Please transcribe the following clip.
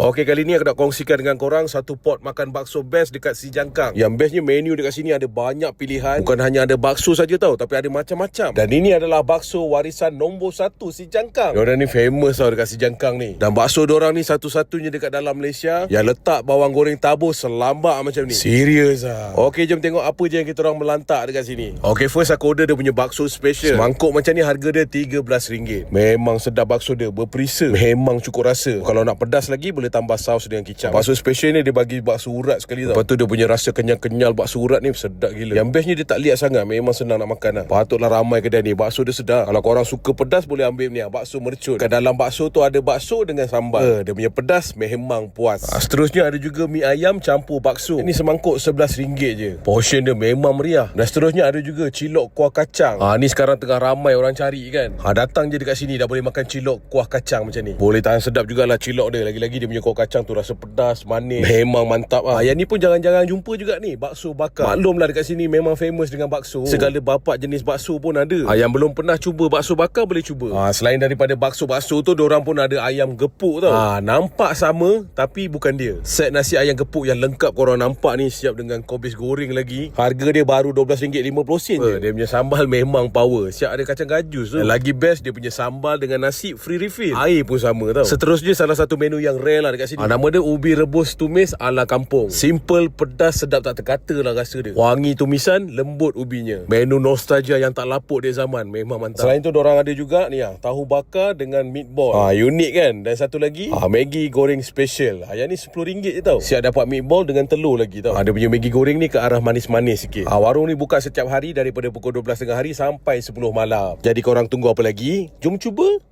Okey kali ni aku nak kongsikan dengan korang satu pot makan bakso best dekat Si Jangkang. Yang bestnya menu dekat sini ada banyak pilihan. Bukan hanya ada bakso saja tau tapi ada macam-macam. Dan ini adalah bakso warisan nombor satu Si Jangkang. Diorang ni famous tau dekat Si Jangkang ni. Dan bakso diorang ni satu-satunya dekat dalam Malaysia yang letak bawang goreng tabur selambak macam ni. Serius ah. Okey jom tengok apa je yang kita orang melantak dekat sini. Okey first aku order dia punya bakso special. Semangkuk macam ni harga dia RM13. Memang sedap bakso dia berperisa. Memang cukup rasa. Kalau nak pedas lagi boleh tambah saus dengan kicap. Bakso special ni dia bagi bakso urat sekali tau. Lepas tu dia punya rasa kenyal-kenyal bakso urat ni sedap gila. Yang bestnya dia tak liat sangat. Memang senang nak makan lah. Patutlah ramai kedai ni. Bakso dia sedap. Kalau korang suka pedas boleh ambil ni lah. Bakso mercun. Kat dalam bakso tu ada bakso dengan sambal. Uh, dia punya pedas memang puas. Ha, seterusnya ada juga mi ayam campur bakso. Ini semangkuk RM11 je. Portion dia memang meriah. Dan seterusnya ada juga cilok kuah kacang. Ha, ni sekarang tengah ramai orang cari kan. Ha, datang je dekat sini dah boleh makan cilok kuah kacang macam ni. Boleh tahan sedap jugalah cilok dia. Lagi-lagi dia punya kuah kacang tu rasa pedas, manis. Memang mantap ah. Ha, yang ni pun jangan-jangan jumpa juga ni. Bakso bakar. Maklumlah dekat sini memang famous dengan bakso. Segala bapak jenis bakso pun ada. Ha, yang belum pernah cuba bakso bakar boleh cuba. Ha, selain daripada bakso-bakso tu, orang pun ada ayam gepuk tau. Ha, nampak sama tapi bukan dia. Set nasi ayam gepuk yang lengkap korang nampak ni siap dengan kobis goreng lagi. Harga dia baru RM12.50 je. Dia punya sambal memang power. Siap ada kacang gajus tu. Lagi best dia punya sambal dengan nasi free refill. Air pun sama tau. Seterusnya salah satu menu yang rare lah dekat sini. Ha, nama dia ubi rebus tumis ala kampung. Simple, pedas, sedap tak terkata lah rasa dia. Wangi tumisan, lembut ubinya. Menu nostalgia yang tak lapuk dia zaman. Memang mantap. Selain tu orang ada juga ni ah, tahu bakar dengan meatball. Ah unik kan? Dan satu lagi, ah Maggi goreng special. Ah yang ni RM10 je tau. Siap dapat meatball dengan telur lagi tau. Ah dia punya Maggi goreng ni ke arah manis-manis sikit. Ah warung ni buka setiap hari daripada pukul 12 tengah hari sampai 10 malam. Jadi korang tunggu apa lagi? Jom cuba.